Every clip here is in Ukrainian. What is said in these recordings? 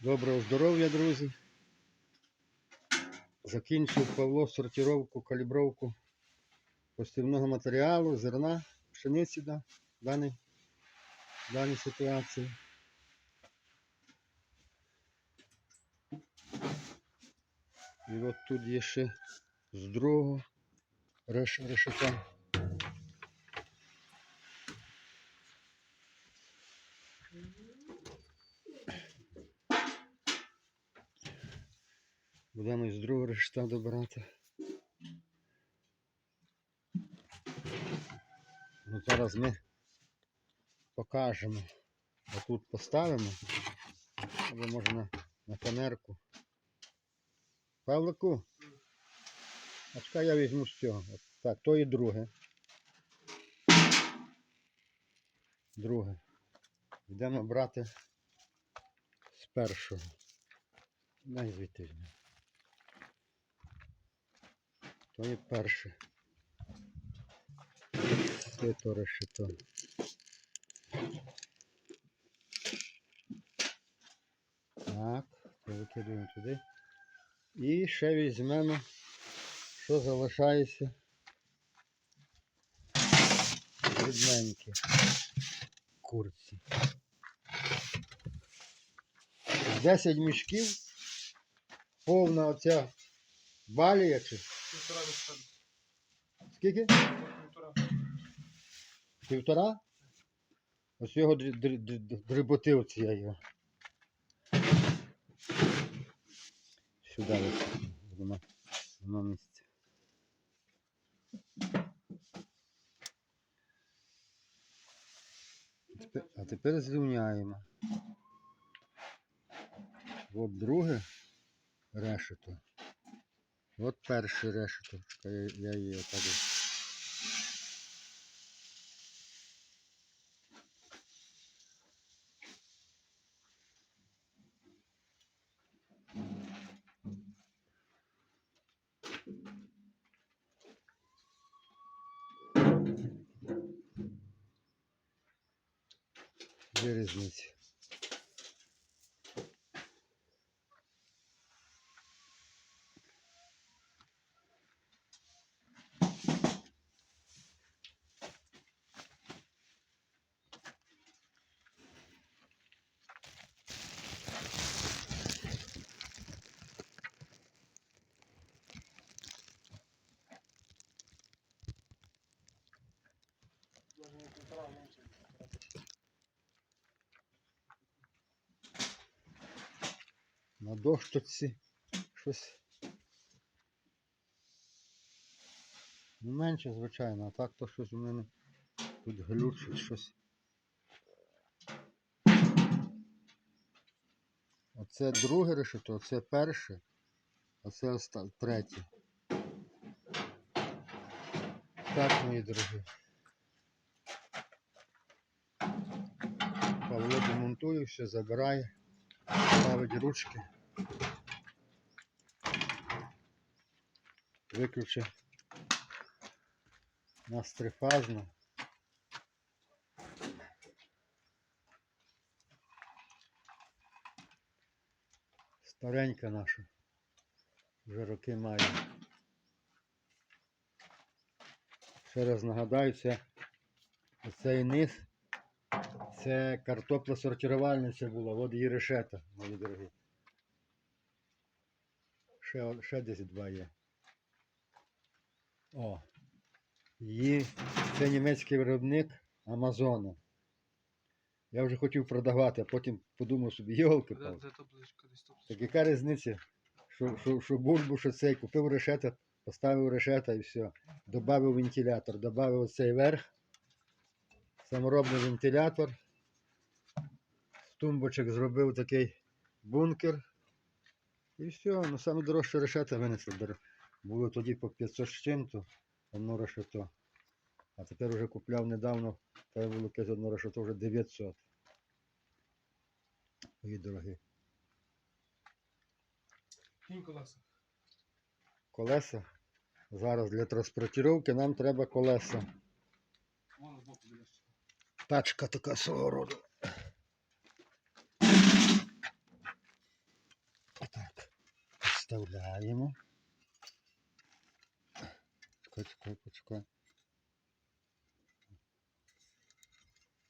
Доброго здоров'я, друзі. Закінчив Павло сортировку, калібровку посівного матеріалу, зерна, пшениці да, в даній, даній ситуації. І от тут є ще з другого реш, решета. Будемо із другого решта добирати. Ну, зараз ми покажемо. Отут поставимо. Або може на, камерку. Павлику. А чекай я візьму з цього. От Так, то і друге. Друге. Йдемо брати з першого. Дай звідти. То є перше. Це то решето. Так, це викидуємо туди. І ще візьмемо, що залишається. Рідненькі курці. 10 мішків. Повна оця балія чи Півтора відсотка. скільки? Півтора. Півтора? Ось його дрі- дрі- дрі- дріботив ці я його. Сюди будемо на місце. А тепер зрівняємо. От друге решето. От перший решето. Чекай, Я, я її отак. На дощці щось. Ну, менше, звичайно, а так то щось у мене тут глючить щось. Оце друге решето, оце перше, а це третє. Так, мої дорогі. Павло демонтує, все забирає, ставить ручки. Виключив нас трифазно. Старенька наша. Вже роки має. Ще раз нагадаю, це оцей низ. Це картопла сортувальниця була, от її решета, мої дорогі. Ще, ще десь два є. О. Її це німецький виробник Амазона. Я вже хотів продавати, а потім подумав собі, йолки пал. Так яка різниця? Що, що, що бульбу, що цей, купив решета, поставив решета і все. Добавив вентилятор, добавив цей верх, саморобний вентилятор. Тумбочок зробив такий бункер. І все, ну саме дорожче решета винесли. Було тоді по 500 з чим-то, одно решето. А тепер вже купляв недавно, та було якесь одно решето вже 900. Мої дорогі. Кінь колеса. колеса. Зараз для транспортировки нам треба колеса. Тачка така свого роду. Вставляємо. Чекай, чекай, почекай.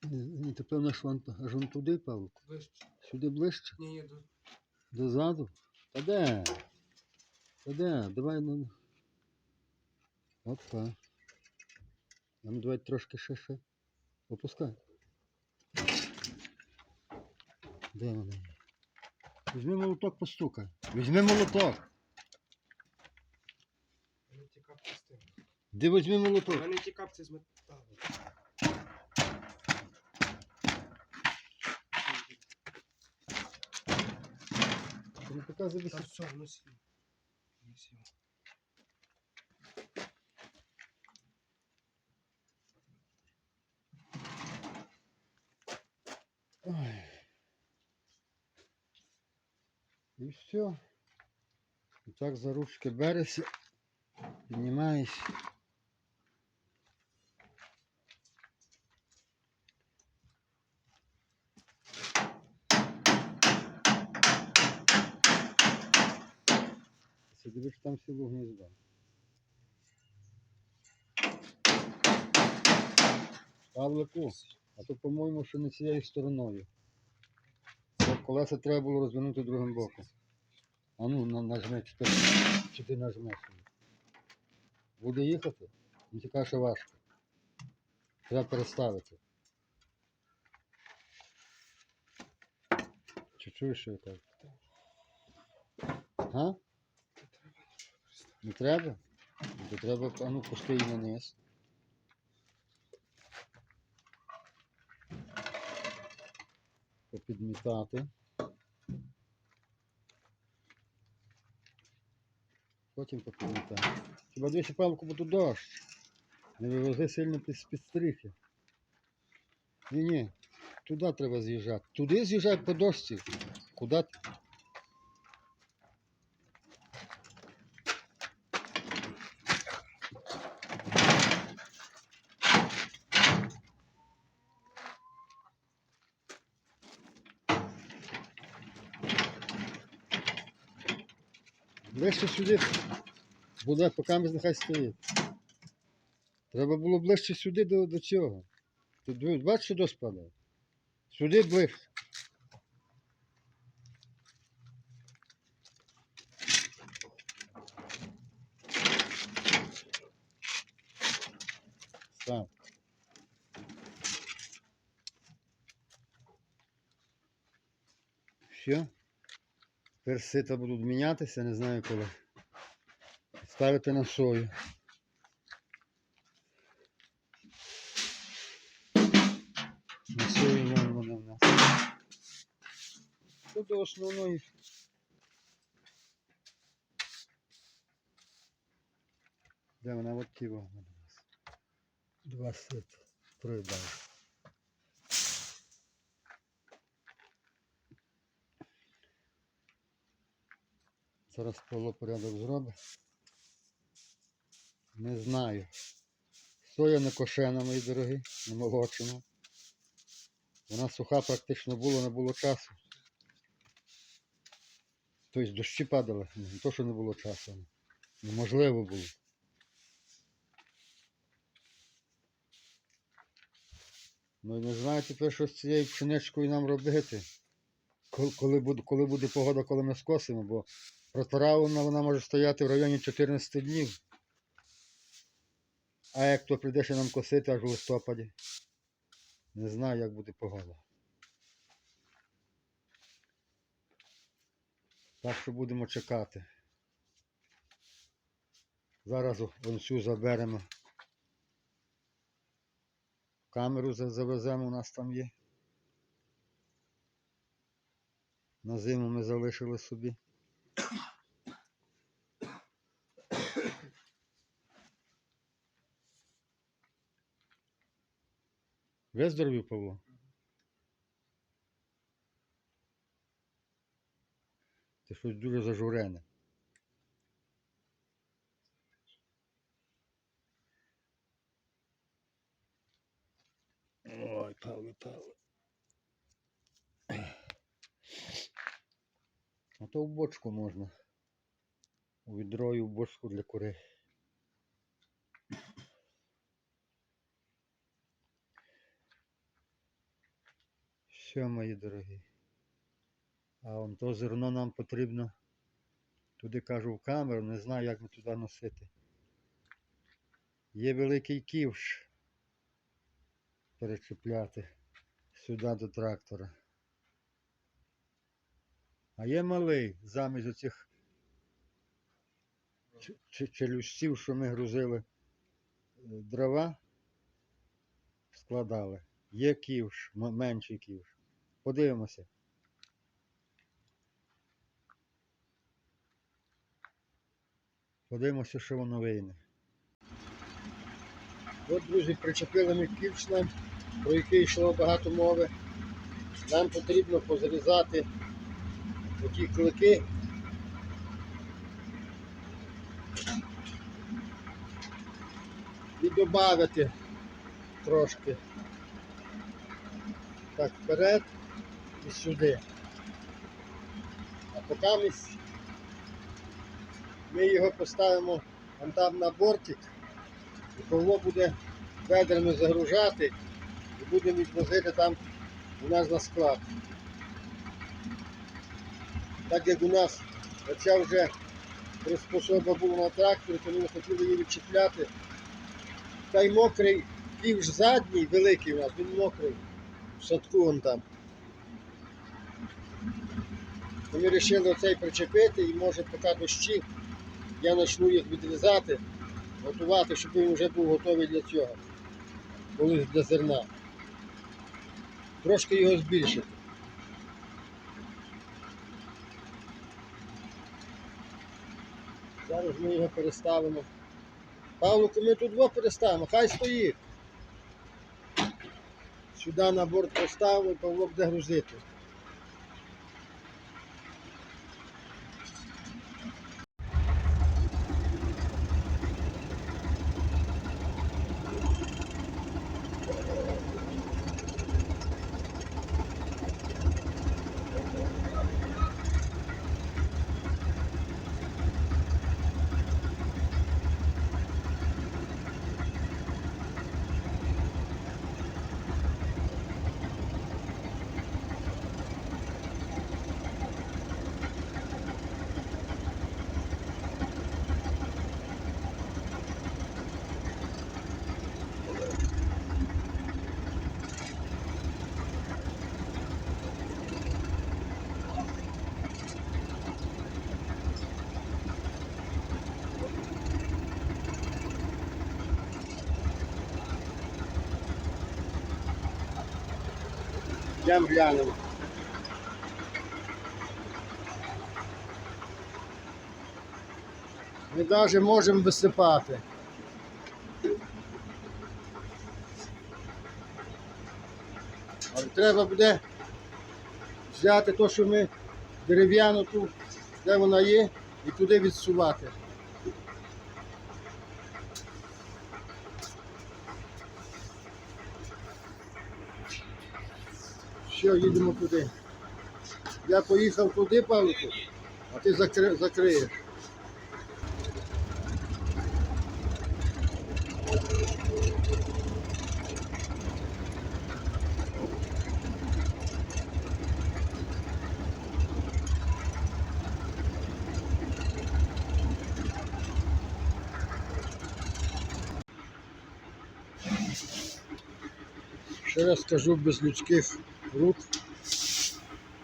Ні, Ти певно, що вон, аж вон туди, Павло? Ближче. Сюди ближче? Ні, ні, до... Дозаду? Та де? Та де? Давай ну. От так. А ну давай трошки ще ще. Опускай. Де вона? Візьми молоток, постукай. Візьми молоток. Мене ті капці з тим. Де візьми У молоток? мене ті капці з металу. Ти не показуй Та все, ну сів. Ну, сів. Ой. І все. І так за ручки берешся, піднімаєш. Дивиш, там сіло гніздо. Павлику, а то, по-моєму, що не цією стороною. Колеса треба було розвернути другим боком. А ну на, нажми, чи ти, чи ти нажмеш. Буде їхати? Ну тільки що важко. Треба переставити. Чи чуєш, що я кажу? А? Не треба? Ну, То треба, а ну пусти її на низ. Попідмітати. Потім попідмітати. Хіба двічі палку буде дощ. Не вивози сильно під, стрихи. Ні, ні. Туди треба з'їжджати. Туди з'їжджати по дошці. Куди? ти? Ближче сюди буде, поки ми нехай стоїть. Треба було ближче сюди до, до цього. Тут бачиш, що доспадає? Сюди ближче. Так. Все. Тепер сита будуть мінятися, не знаю коли. Ставити на сою. На сою вон вони в нас. Тут до основної. Де вона от ті вон у нас. Два сита. Проїдаю. Зараз Павло порядок зробить. Не знаю. Соя не кошена, мої дорогі, не молочена. Вона суха практично була, не було часу. Тобто дощі падали, не то, що не було часу. Неможливо було. Ну і не знаю тепер, що з цією пшеничкою нам робити. Коли, буде, коли буде погода, коли ми скосимо, бо протравлена вона може стояти в районі 14 днів. А як то прийде ще нам косити аж у листопаді. Не знаю, як буде погода. Так що будемо чекати. Зараз вон цю заберемо. Камеру завеземо, у нас там є. На зиму ми залишили собі. Виздоровів, Павло? Ти щось дуже зажурене. Ой, Павло, Павло. А то в бочку можна. у відро і в бочку для кури. Все, мої дорогі. А он то зерно нам потрібно. Туди кажу в камеру, не знаю, як ми туди носити. Є великий ківш перечіпляти сюди до трактора. А є малий замість оцих челюстів, що ми грузили е, дрова, складали. Є ківш, менший ківш. Подивимося. Подивимося, що воно вийде. От, друзі, причепили ми ківш про який йшло багато мови. Нам потрібно позрізати такі клики. І додати трошки. Так, вперед і сюди. А поки ми, його поставимо там на бортик, і Павло буде ведрами загружати і будемо відвозити там у нас на склад. Так як у нас оця вже приспособа була на тракторі, то ми хотіли її відчіпляти. Та й мокрий півж задній, великий у нас, він мокрий. В садку вон там. То ми вирішили оцей причепити і може поки дощі я почну їх відрізати, готувати, щоб він вже був готовий для цього. Колись для зерна. Трошки його збільшити. Зараз ми його переставимо. Павлуку, ми тут два переставимо, хай стоїть. Сюди на борт поставимо і Павло буде грузити. Йдемо глянемо. Ми навіть можемо висипати. Але треба буде взяти те, що ми дерев'яну ту, де вона є, і туди відсувати. Все, їдемо туди. Я поїхав туди, Павлику, а ти закри... закриєш. Ще раз скажу, без людських рук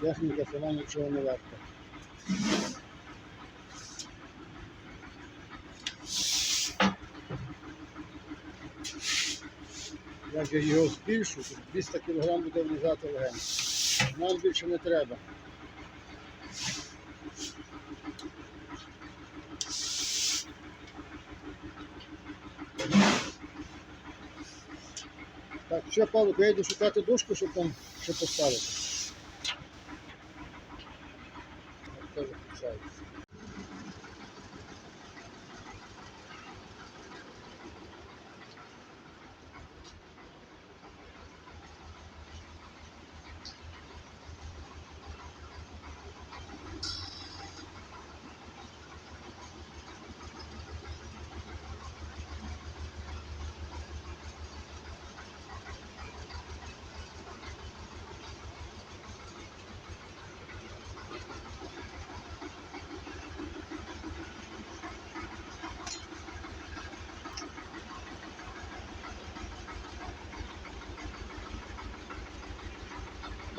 техніка сама нічого не варта. Як я його збільшу, то 200 кг буде влізати легенько. Нам більше не треба. Все, Павло, я шукати дошку, щоб там ще поставити.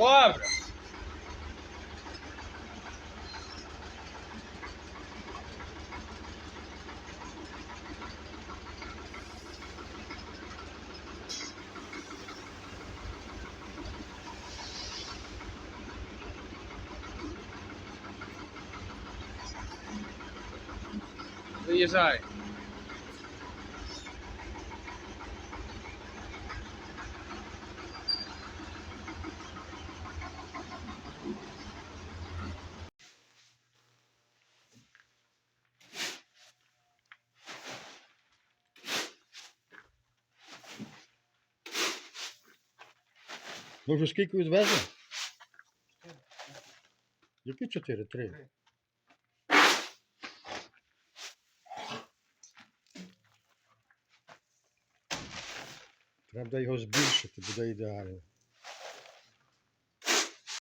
cobra. Luiz, olha. Ви вже скільки відвезли? Які чотири? Три. Треба його збільшити, буде ідеально.